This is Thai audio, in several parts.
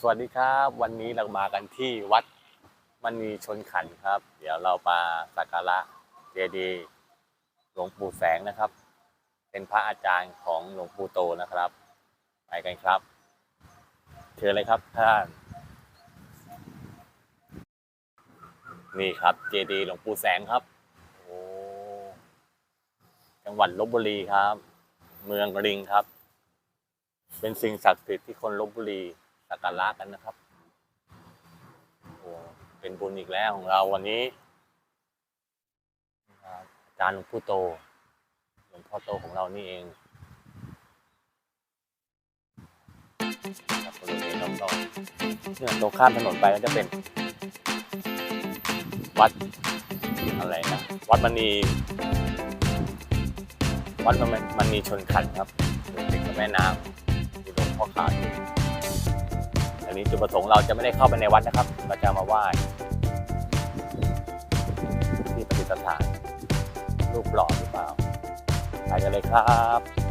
สวัสดีครับ วันนี้เรามากันที่วัดมณีชนขันครับ เดี๋ยวเรามาสักการะเจดีย์หลวงปู่แสงนะครับ เป็นพระอาจารย์ของหลวงปู่โตนะครับ ไปกันครับเชิญเลยครับท่านนี่ครับเจดีย์หลวงปู่แสงครับโอ้จังหวัดลบบุรีครับ เมืองริงครับ เป็นสิ่งศักดิ์สิทธิ์ที่คนลบบุรี สักการะกันนะครับโอ้เป็นบุญอีกแล้วของเราวันนี้นะอาจารย์หลวงพ่อโตหลวงพ่อโตของเรานี่เองครับบริเวณรอบๆเนี่ยตรงข้ามถนนไปก็จะเป็น วัดอะไรนะวัดมณีวัดมันมันมีชนขันครับติดกับแม่น้ำอยู่ตรงพ่อขาดันนี้จุดประสงค์เราจะไม่ได้เข้าไปในวัดนะครับเราจะมาไหว้ที่ประดิษฐานรูปหล่อหรือเปล่าไปกันเลยครับ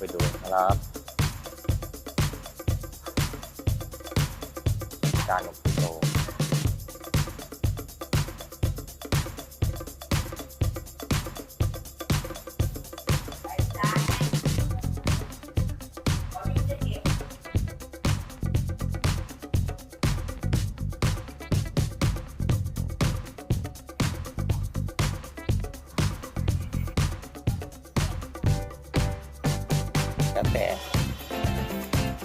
ไปดูนะครับการย์ห แล้วแต่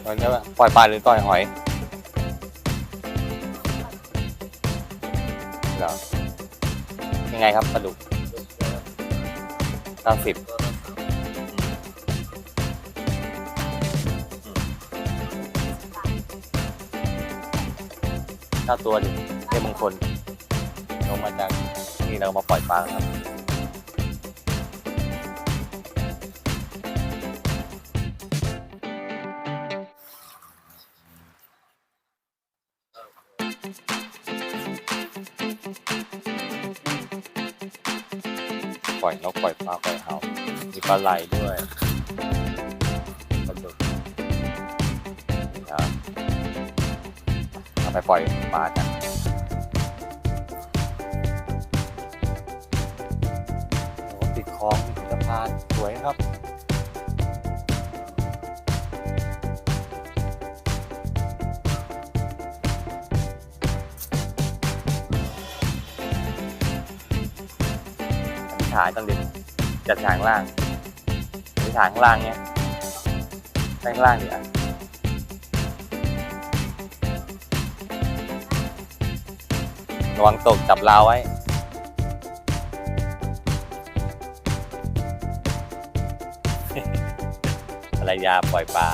มันจะปล่อยปลาหรือปล่อยหอยเหรอยังไงครับปลาดุกเก้าสิบถ้าตัวดิเทพมงคลลงมาจากนี่เรามาปล่อยปลาครับ ปล่อยนกปล่อยปลาปล่อยเห่ามีปลาไหลด้วยปลาดุกนะครับเอาไปปล่อยปลากันติดคลองติดสะพานสวยครับ ฐานต้องดิจัดฉากล่างอธิษฐานข้างล่างเนี้ยข้างล่างดิอะระวังตกจับราวไว้ภรรยาปล่อยปลา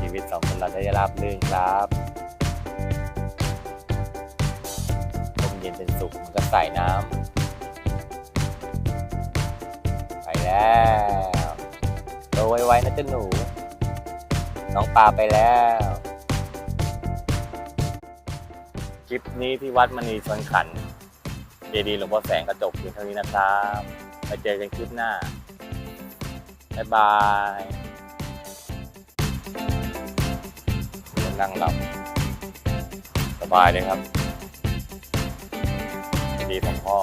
ชีวิตสองคนเราได้ราบรื่นครับ ย็นเป็นสุขมันก็ใส่น้ำไปแล้วโตไวๆนะเจ้าหนู น้องปลาไปแล้วคลิปนี้ที่วัดมณีชนขันเจดีย์หลวงพ่อแสงกระจกเพียงเท่านี้นะครับไปเจอกันคลิปหน้า บ๊ายบายนั่งหลับสบายเลยครับ ดีของพ่อ